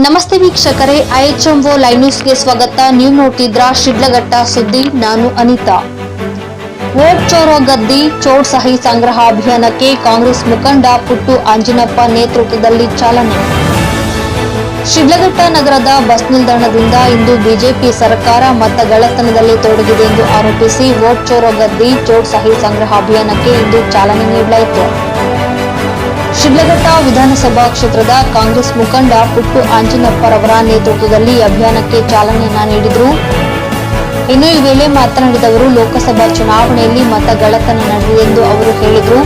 ನಮಸ್ತೆ ವೀಕ್ಷಕರೇ ಐಎಚ್ಎಂಒ ಲೈವ್ ನ್ಯೂಸ್ಗೆ ಸ್ವಾಗತ. ನೀವು ನೋಡ್ತಿದ್ರ ಶಿಡ್ಲಘಟ್ಟ ಸುದ್ದಿ. ನಾನು ಅನಿತಾ. ವೋಟ್ ಚೋರೋ ಗದ್ದಿ, ಚೋಟ್ ಸಹಿ ಸಂಗ್ರಹ ಅಭಿಯಾನಕ್ಕೆ ಕಾಂಗ್ರೆಸ್ ಮುಖಂಡ ಪುಟ್ಟು ಅಂಜನಪ್ಪ ನೇತೃತ್ವದಲ್ಲಿ ಚಾಲನೆ. ಶಿಡ್ಲಘಟ್ಟ ನಗರದ ಬಸ್ ನಿಲ್ದಾಣದಿಂದ ಇಂದು ಬಿಜೆಪಿ ಸರ್ಕಾರ ಮತಗಳ್ಳತನದಲ್ಲಿ ತೊಡಗಿದೆ ಎಂದು ಆರೋಪಿಸಿ ವೋಟ್ ಚೋರೋ ಗದ್ದಿ, ಚೋಟ್ ಸಹಿ ಸಂಗ್ರಹ ಅಭಿಯಾನಕ್ಕೆ ಇಂದು ಚಾಲನೆ ನೀಡಲಾಯಿತು. ಶಿಡ್ಲಘಟ್ಟ ವಿಧಾನಸಭಾ ಕ್ಷೇತ್ರದ ಕಾಂಗ್ರೆಸ್ ಮುಖಂಡ ಪುಟ್ಟು ಆಂಜನಪ್ಪರವರ ನೇತೃತ್ವದಲ್ಲಿ ಅಭಿಯಾನಕ್ಕೆ ಚಾಲನೆಯನ್ನ ನೀಡಿದರು. ಇನ್ನು ಈ ವೇಳೆ ಮಾತನಾಡಿದವರು ಲೋಕಸಭಾ ಚುನಾವಣೆಯಲ್ಲಿ ಮತಗಳತನ ನಡೆದಿದೆ ಎಂದು ಅವರು ಹೇಳಿದರು.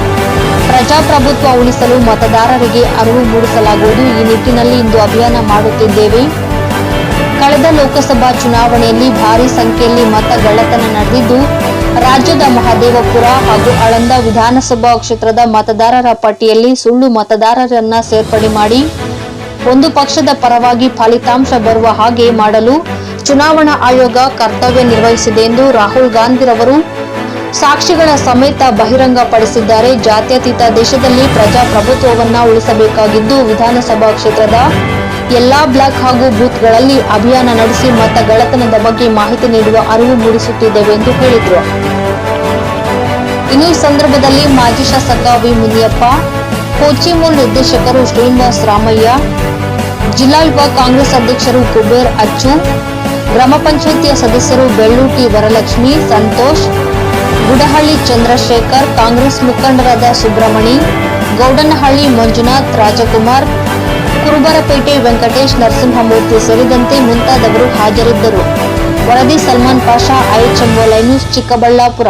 ಪ್ರಜಾಪ್ರಭುತ್ವ ಉಳಿಸಲು ಮತದಾರರಿಗೆ ಅರಿವು ಮೂಡಿಸಲಾಗುವುದು. ಈ ನಿಟ್ಟಿನಲ್ಲಿ ಇಂದು ಅಭಿಯಾನ ಮಾಡುತ್ತಿದ್ದೇವೆ. ಕಳೆದ ಲೋಕಸಭಾ ಚುನಾವಣೆಯಲ್ಲಿ ಭಾರಿ ಸಂಖ್ಯೆಯಲ್ಲಿ ಮತಗಳತನ ನಡೆದಿದ್ದು ರಾಜ್ಯದ ಮಹದೇವಪುರ ಹಾಗೂ ಆಳಂದ ವಿಧಾನಸಭಾ ಕ್ಷೇತ್ರದ ಮತದಾರರ ಪಟ್ಟಿಯಲ್ಲಿ ಸುಳ್ಳು ಮತದಾರರನ್ನ ಸೇರ್ಪಡೆ ಮಾಡಿ ಒಂದು ಪಕ್ಷದ ಪರವಾಗಿ ಫಲಿತಾಂಶ ಬರುವ ಹಾಗೆ ಮಾಡಲು ಚುನಾವಣಾ ಆಯೋಗ ಕರ್ತವ್ಯ ನಿರ್ವಹಿಸಿದೆ ಎಂದು ರಾಹುಲ್ ಗಾಂಧಿ ಗಾಂಧಿರವರು ಸಾಕ್ಷಿಗಳ ಸಮೇತ ಬಹಿರಂಗಪಡಿಸಿದ್ದಾರೆ. ಜಾತ್ಯತೀತ ದೇಶದಲ್ಲಿ ಪ್ರಜಾಪ್ರಭುತ್ವವನ್ನ ಉಳಿಸಬೇಕಾಗಿದ್ದು ವಿಧಾನಸಭಾ ಕ್ಷೇತ್ರದ ಎಲ್ಲಾ ಬ್ಲಾಕ್ ಹಾಗೂ ಬೂತ್ಗಳಲ್ಲಿ ಅಭಿಯಾನ ನಡೆಸಿ ಮತಗಳ್ಳತನದ ಬಗ್ಗೆ ಮಾಹಿತಿ ನೀಡುವ ಅರಿವು ಮೂಡಿಸುತ್ತಿದ್ದೇವೆ ಎಂದು ಹೇಳಿದರು. ಇನ್ನು ಸಂದರ್ಭದಲ್ಲಿ ಮಾಜಿ ಶಾಸಕ ವಿ ಮುನಿಯಪ್ಪ, ಕೋಚಿಮೂಲ್ ನಿರ್ದೇಶಕರು ಶ್ರೀನಿವಾಸ್ ರಾಮಯ್ಯ, ಜಿಲ್ಲಾ ಯುವ ಕಾಂಗ್ರೆಸ್ ಅಧ್ಯಕ್ಷರು ಕುಬೇರ್ ಅಚ್ಚು, ಗ್ರಾಮ ಪಂಚಾಯಿತಿಯ ಸದಸ್ಯರು ಬೆಳ್ಳೂಟಿ ವರಲಕ್ಷ್ಮಿ, ಸಂತೋಷ್, ಗುಡಹಳ್ಳಿ ಚಂದ್ರಶೇಖರ್, ಕಾಂಗ್ರೆಸ್ ಮುಖಂಡರಾದ ಸುಬ್ರಮಣಿ ಗೌಡನಹಳ್ಳಿ ಮಂಜುನಾಥ್, ರಾಜಕುಮಾರ್ ಕುರುಬರಪೇಟೆ ವೆಂಕಟೇಶ್ ನರಸಿಂಹಮೂರ್ತಿ ಸೇರಿದಂತೆ ಮುಂತಾದವರು ಹಾಜರಿದ್ದರು. ವರದಿ Salman Pasha IHMO line news news Chikkaballapur.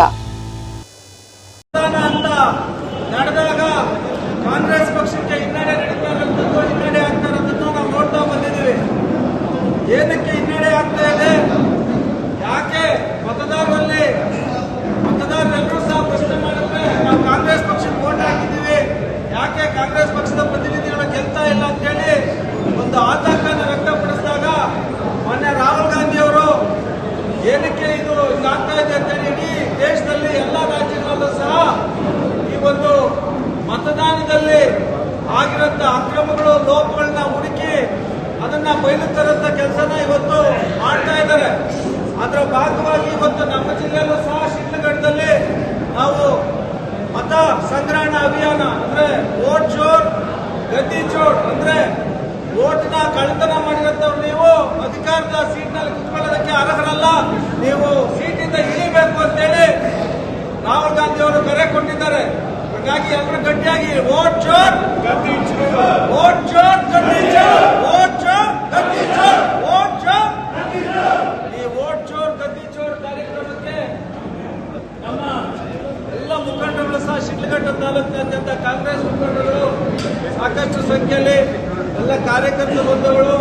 ಅಕ್ರಮಗಳು, ಲೋಪಗಳನ್ನ ಹುಡುಕಿ ಅದನ್ನ ಬಯಲು ತರಂತ ಕೆಲಸನ ಇವತ್ತು ಮಾಡ್ತಾ ಇದ್ದಾರೆ. ಅದರ ಭಾಗವಾಗಿ ಇವತ್ತು ನಮ್ಮ ಜಿಲ್ಲೆಯಲ್ಲೂ ಸಹ ಶಿಡ್ಲಘಟ್ಟದಲ್ಲಿ ನಾವು ಮತ ಸಂಗ್ರಹಣ ಅಭಿಯಾನ, ಅಂದ್ರೆ ಓಟ್ ಚೋರ್, ಗದ್ದಿ ಚೋರ್, ಅಂದ್ರೆ ಓಟ್ನ ಕಳ್ಳತನ ಮಾಡಿರಂತವ್ರು ನೀವು ಅಧಿಕಾರದ ಸೀಟ್ನಲ್ಲಿ ಕುತ್ಕೊಳ್ಳೋದಕ್ಕೆ ಅರ್ಹರಲ್ಲ. ನೀವು ಸೀಟಿಂದ ಇಳಿಬೇಕು ಅಂತೇಳಿ ರಾಹುಲ್ ಗಾಂಧಿ ಅವರು ಕರೆ ಕೊಟ್ಟಿದ್ದಾರೆ ಹಾಗಾಗಿ ಎಲ್ಲರೂ ಗಟ್ಟಿಯಾಗಿ, ಓಟ್ ಚೋರ್! ಓಟ್ ಚೋರ್! ವೋಟ್ ಚೋರ್! ಓಟ್ ಚೋರ್! ಗಟ್ಟಿ ಚೋರ್! ಓಟ್ ಚೋರ್! ಈ ವೋಟ್ ಚೋರ್! ಗದ್ದಿ ಚೋರ್! ಕಾರ್ಯಕ್ರಮಕ್ಕೆ ನಮ್ಮ ಎಲ್ಲ ಮುಖಂಡರು ಸಹ ಶಿಡ್ಲಘಟ್ಟ ತಾಲೂಕಿನಾದ್ಯಂತ ಕಾಂಗ್ರೆಸ್ ಮುಖಂಡರು ಸಾಕಷ್ಟು ಸಂಖ್ಯೆಯಲ್ಲಿ ಎಲ್ಲ ಕಾರ್ಯಕರ್ತ ಬಂಧುಗಳು